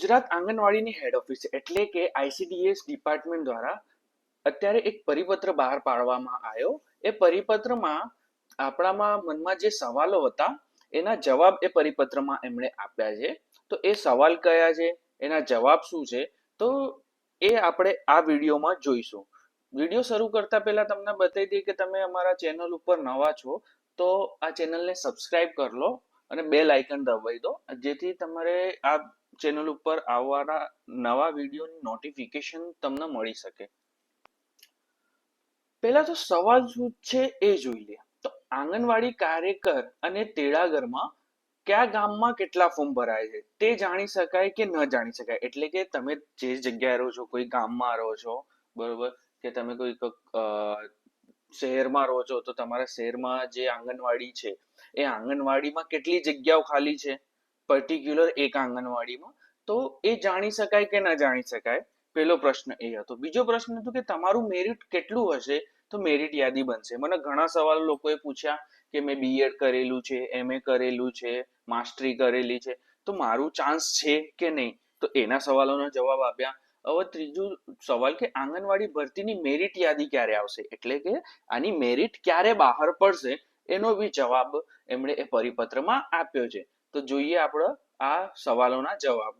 ગુજરાત આંગણવાડીની હેડ office એટલે કે ICDS department દ્વારા અત્યારે એક પરિપત્ર બહાર પાડવામાં આવ્યો. એ પરિપત્રમાં આપણામાં મનમાં જે સવાલો હતા, એના જવાબ એ પરિપત્રમાં એમણે આપ્યા છે. તો એ સવાલ કયા છે? એના જવાબ શું છે? તો એ આપણે આ વિડીયોમાં જોઈશું. વીડિયો શરૂ કરતા પહેલા તમને બતાવી દઈએ કે તમે અમારા ચેનલ ઉપર નવા છો, તો આ ચેનલને સબસ્ક્રાઇબ કરી લો અને બેલ આઇકન દબાવી દો, જેથી તમારે આ ચેનલ ઉપર આવવાના નવા વિડીયોની નોટિફિકેશન તમને મળી શકે. પહેલા તો સવાલ શું છે એ જોઈ લે. તો આંગણવાડી કાર્યકર અને તેડાગરમાં કયા ગામમાં કેટલા ફોર્મ ભરાય છે? તે જાણી શકાય કે ન જાણી શકાય. એટલે કે તમે જે જગ્યાએ રહો છો, કોઈ ગામમાં રહો છો, બરોબર? કે તમે કોઈ શહેરમાં રહો છો, તો તમારા શહેરમાં જે આંગણવાડી છે, એ આંગણવાડીમાં કેટલી જગ્યાઓ ખાલી છે? પર્ટિક્યુલર એક આંગણવાડીમાં? તો એ જાણી શકાય કે ન જાણી શકાય? પહેલો પ્રશ્ન એ હતો. બીજો પ્રશ્ન હતો કે તમારું મેરિટ કેટલું હશે? તો મેરિટ યાદી બનશે. મને ઘણા સવાલ લોકોએ પૂછ્યા કે મેં બીએડ કરેલું છે એમએ કરેલું છે માસ્ટરી કરેલી છે. તો મારું ચાન્સ છે કે નહીં? તો એના સવાલોના જવાબ આપ્યા. હવે ત્રીજું સવાલ કે આંગણવાડી ભરતીની મેરિટ યાદી ક્યારે આવશે? એટલે કે આની મેરિટ ક્યારે બહાર પડશે? એનો બી જવાબ એમણે એ પરિપત્રમાં આપ્યો છે. તો જોઈએ આપણે આ સવાલોના જવાબ.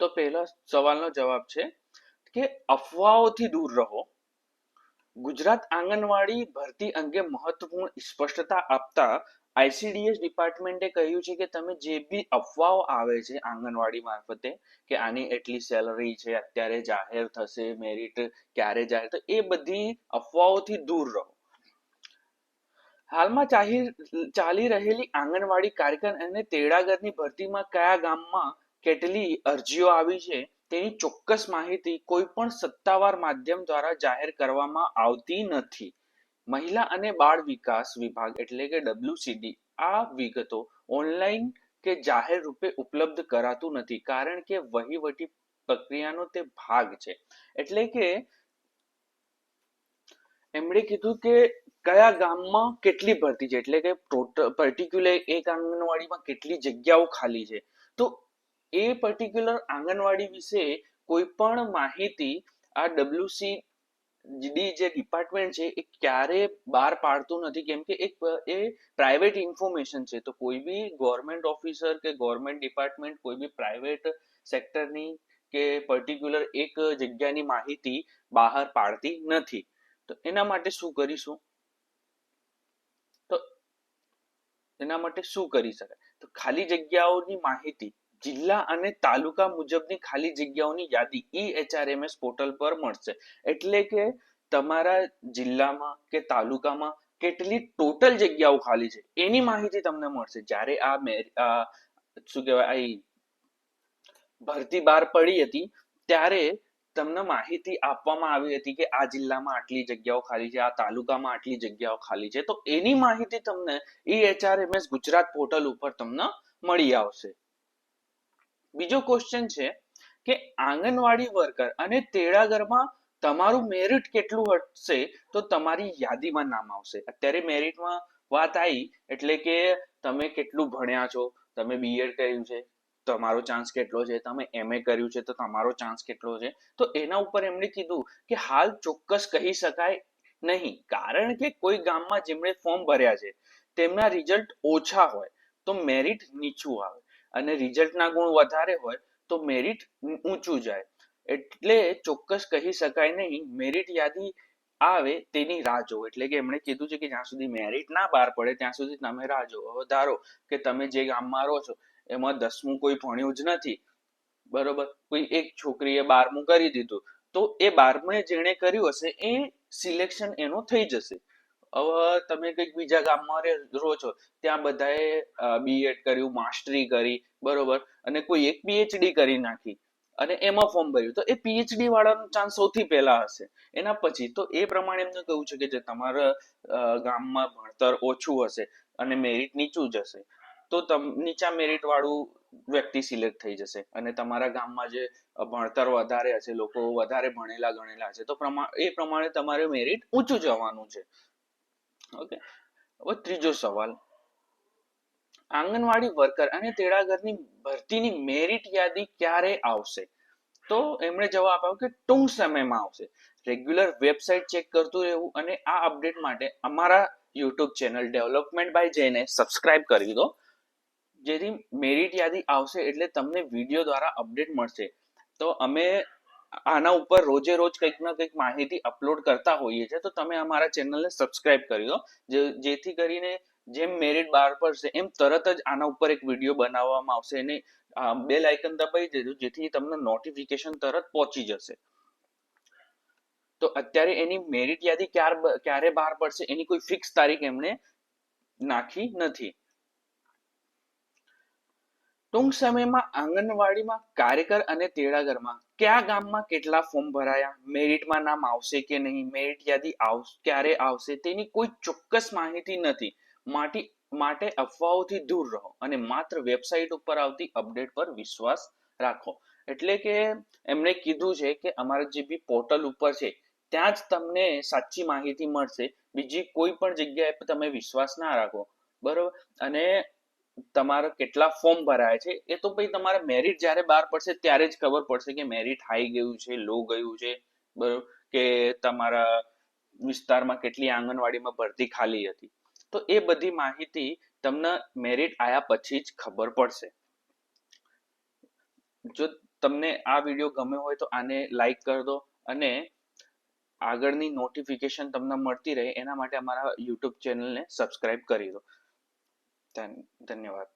તો પહેલા સવાલનો જવાબ છે કે અફવાઓથી દૂર રહો. ગુજરાત આંગણવાડી ભરતી અંગે મહત્વપૂર્ણ સ્પષ્ટતા આપતા આઈસીડીએસ ડિપાર્ટમેન્ટે કહ્યું છે કે તમે જે બી અફવાઓ આવે છે આંગણવાડી મારફતે કે આની એટલી સેલરી છે, અત્યારે જાહેર થશે, મેરિટ ક્યારે જાહેર તો એ બધી અફવાઓથી દૂર રહો. હાલમાં ચાલી રહેલી આંગણવાડી કાર્યકર અને તેડાગરની ભરતીમાં કયા ગામમાં કેટલી અરજીઓ આવી છે, તેની ચોક્કસ માહિતી કોઈ પણ સત્તાવાર માધ્યમ દ્વારા જાહેર કરવામાં આવતી નથી. મહિલા અને બાળ વિકાસ વિભાગ એટલે કે ડબ્લ્યુસીડી આ વિગતો ઓનલાઈન કે જાહેર રૂપે ઉપલબ્ધ કરાતું નથી, કારણ કે વહીવટી પ્રક્રિયાનો તે ભાગ છે. એટલે કે એમણે કીધું કે કયા ગામમાં કેટલી ભરતી છે? એટલે કે ટોટલ પર્ટિક્યુલર એક આંગણવાડીમાં કેટલી જગ્યાઓ ખાલી છે? તો એ પર્ટિક્યુલર આંગણવાડી વિશે કોઈ પણ માહિતી આ ડબ્લ્યુસી ડી જે ડિપાર્ટમેન્ટ છે એ ક્યારે બહાર પાડતું નથી. કેમ કે એક, એ પ્રાઇવેટ ઇન્ફોર્મેશન છે. તો કોઈ બી ગવર્મેન્ટ ઓફિસર કે ગવર્મેન્ટ ડિપાર્ટમેન્ટ કોઈ બી પ્રાઇવેટ સેક્ટરની કે પર્ટિક્યુલર એક જગ્યાની માહિતી બહાર પાડતી નથી. તો એના માટે શું કરીશું તો એના માટે શું કરી શકાય તો ખાલી જગ્યાઓની માહિતી, જિલ્લા અને તાલુકા મુજબની ખાલી જગ્યાઓની યાદી ઈ એચઆરએમએસ પોર્ટલ પર મળશે. એટલે કે તમારા જિલ્લામાં કે તાલુકામાં કેટલી ટોટલ જગ્યાઓ ખાલી છે, એની માહિતી તમને મળશે. જ્યારે આ શું કહેવાય ભરતી બહાર પડી હતી, ત્યારે તમને માહિતી આપવામાં આવી હતી કે આ જિલ્લામાં આટલી જગ્યાઓ ખાલી છે, આ તાલુકામાં આટલી જગ્યાઓ ખાલી છે. તો એની માહિતી તમને ઈ એચઆરએમએસ ગુજરાત પોર્ટલ ઉપર તમને મળી આવશે. બીજો ક્વેશ્ચન છે કે આંગણવાડી વર્કર અને તેડાગરમાં તમારું મેરિટ કેટલું હશે? તો તમારી યાદીમાં નામ આવશે. અત્યારે મેરિટમાં વાત આવી એટલે કે તમે કેટલું ભણ્યા છો? તમે બીએડ કર્યું છે. તમારો ચાન્સ કેટલો છે? તમે એમએ કર્યું છે તો તમારો ચાન્સ કેટલો છે? તો એના ઉપર એમણે કીધું કે હાલ ચોક્કસ કહી શકાય નહીં. કારણ કે કોઈ ગામમાં જેમણે ફોર્મ ભર્યા છે, તેમના રિઝલ્ટ ઓછા હોય, તો મેરિટ નીચું આવે. અને રિઝલ્ટના ગુણ વધારે હોય, તો મેરિટ ઊંચું જાય. એટલે ચોક્કસ કહી શકાય નહીં. મેરિટ યાદી આવે તેની રાહ જોવો એટલે કે એમણે કીધું છે કે જ્યાં સુધી મેરિટ ના બહાર પડે, ત્યાં સુધી તમે રાહ હવે ધારો કે તમે જે ગામમાં રહો છો એમાં દસમું કોઈ ભણ્યું જ નથી. બરોબર? કોઈ એક છોકરીએ બારમું કરી દીધું. તો એ બારમું જેણે કર્યું હશે, એ સિલેક્શન એનું થઈ જશે. હવે તમે કંઈક બીજા ગામમાં રહે- છો, ત્યાં બધાએ બીએડ કર્યું માસ્ટરી કરી, બરોબર? અને કોઈ એક પીએચડી કરી નાખી. અને એમાં ફોર્મ ભર્યું. તો એ પીએચડી વાળાનો ચાન્સ સૌથી પહેલા હશે. એના પછી તો એ પ્રમાણે એમને કહ્યું છે કે જે તમારા ગામમાં ભણતર ઓછું હશે અને મેરિટ નીચું જ હશે. તો નીચા મેરિટ વાળું વ્યક્તિ સિલેક્ટ થઈ જશે. અને તમારા ગામમાં જે ભણતર વધારે હશે, લોકો વધારે ભણેલા ગણેલા હશે, તો પ્રમાણ એ પ્રમાણે તમારે મેરિટ ઊંચું જવાનું છે. ઓકે? હવે ત્રીજો સવાલ. આંગણવાડી વર્કર અને તેડાગરની ભરતીની મેરિટ યાદી ક્યારે આવશે? તો એમણે જવાબ આપ્યો કે ટૂંક સમયમાં આવશે. રેગ્યુલર વેબસાઇટ ચેક કરતું રહેવું અને આ અપડેટ માટે અમારા યુટ્યુબ ચેનલ ડેવલપમેન્ટ બાય જઈને સબસ્ક્રાઇબ કરી દો. જેથી મેરિટ યાદી આવશે એટલે તમને વીડિયો દ્વારા અપડેટ મળશે. તો અમે આના ઉપર રોજે રોજ કંઈક ના કંઈક માહિતી અપલોડ કરતા હોઈએ છીએ, તો તમે અમારા ચેનલને સબસ્ક્રાઇબ કરી દો જેથી કરીને જેમ મેરિટ બહાર પડશે, એમ તરત જ આના ઉપર એક વીડિયો બનાવવામાં આવશે અને બેલ આઇકન દબાવી દેજો જેથી તમને નોટિફિકેશન તરત પહોંચી જશે. તો અત્યારે એની મેરિટ યાદી બ- ક્યારે બહાર પડશે, એની કોઈ ફિક્સ તારીખ એમણે નાખી નથી. ટૂંક સમયમાં આંગણવાડીમાં કાર્યકર અને તેડાગરમાં કયા ગામમાં કેટલા ફોર્મ ભરાયા મેરિટમાં નામ આવશે કે નહીં મેરિટ યાદી આવ, ક્યારે આવશે તેની કોઈ ચોક્કસ માહિતી નથી. માટે માટે અફવાઓથી દૂર રહો અને માત્ર વેબસાઇટ ઉપર આવતી અપડેટ પર વિશ્વાસ રાખો. એટલે કે એમણે કીધું છે કે અમારા જે બી પોર્ટલ ઉપર છે, ત્યાં જ તમને સાચી માહિતી મળશે. બીજી કોઈ પણ જગ્યાએ તમે વિશ્વાસ ના રાખો. બરોબર? અને તમારા કેટલા ફોર્મ ભરાયા છે, એ તો ભાઈ તમારે મેરિટ જ્યારે બહાર પડશે ત્યારે જ ખબર પડશે કે મેરિટ હાઈ ગયું છે લો ગયું છે. બરોબર કે તમારા વિસ્તારમાં કેટલી આંગણવાડીમાં ભરતી ખાલી હતી. તો એ બધી માહિતી તમને મેરિટ આયા પછી જ ખબર પડશે. જો તમને આ વીડિયો ગમ્યો હોય તો આને લાઈક કરી દો અને આગળની નોટિફિકેશન તમને મળતી રહે, એના માટે અમારા યુટ્યુબ ચેનલને સબસ્ક્રાઇબ કરી દો. धन्यवाद.